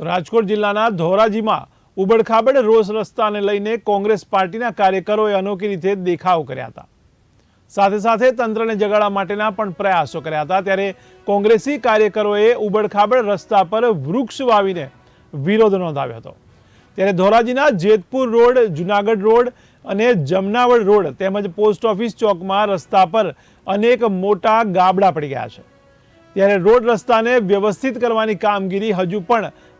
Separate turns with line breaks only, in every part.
રાજકોટ જિલ્લાના ધોરાજીમાં ઉબડખાબડ રોષ રસ્તાને લઈને કોંગ્રેસ પાર્ટીના કાર્યકરોએ અનોખી રીતે દેખાવ કર્યા હતા. સાથે સાથે તંત્રને જગાડવા માટેના પણ પ્રયાસો કર્યા હતા. ત્યારે કોંગ્રેસી કાર્યકરોએ ઉબડખાબડ રસ્તા પર વૃક્ષ વાવીને વિરોધ નોંધાવ્યો હતો. ત્યારે ધોરાજીના જેતપુર રોડ, જુનાગઢ રોડ અને જમનાવડ રોડ તેમજ પોસ્ટ ઓફિસ ચોકમાં રસ્તા પર અનેક મોટા ગાબડા પડી ગયા છે. ત્યારે રોડ રસ્તાને વ્યવસ્થિત કરવાની કામગીરી હજુ પણ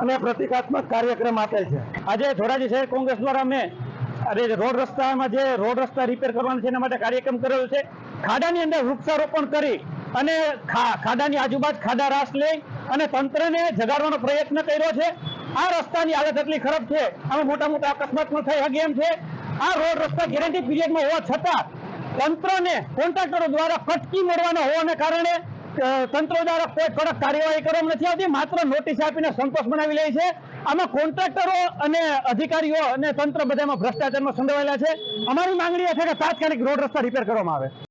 અને પ્રતિકાત્મક કાર્યક્રમ આપે છે. આજે ધોરાજી શહેર કોંગ્રેસ દ્વારા અમે અરે રોડ રસ્તામાં જે રોડ રસ્તા રિપેર કરવાનો છે એના માટે કાર્યક્રમ કરેલો છે. ખાડાની અંદર વૃક્ષારોપણ કરી અને ખાડાની આજુબાજુ ખાડા રાસ લઈ અને તંત્રને જગાડવાનો પ્રયત્ન કર્યો છે. આ રસ્તાની હાલત એટલી ખરાબ છે. આમાં મોટા મોટા અકસ્માત પણ શકે એમ છે. આ રોડ રસ્તા ગેરંટી પીરિયડમાં હોવા છતાં તંત્રને કોન્ટ્રાક્ટરો દ્વારા કટકી મળવાના હોવાને કારણે તંત્ર દ્વારા કોઈ કડક કાર્યવાહી કરવામાં નથી આવતી, માત્ર નોટિસ આપીને સંતોષ બનાવી લે છે. આમાં કોન્ટ્રાક્ટરો અને અધિકારીઓ અને તંત્ર બધામાં ભ્રષ્ટાચારમાં સંડોવાયેલા છે. અમારી માંગણી એ છે કે તાત્કાલિક રોડ રસ્તા રિપેર કરવામાં આવે.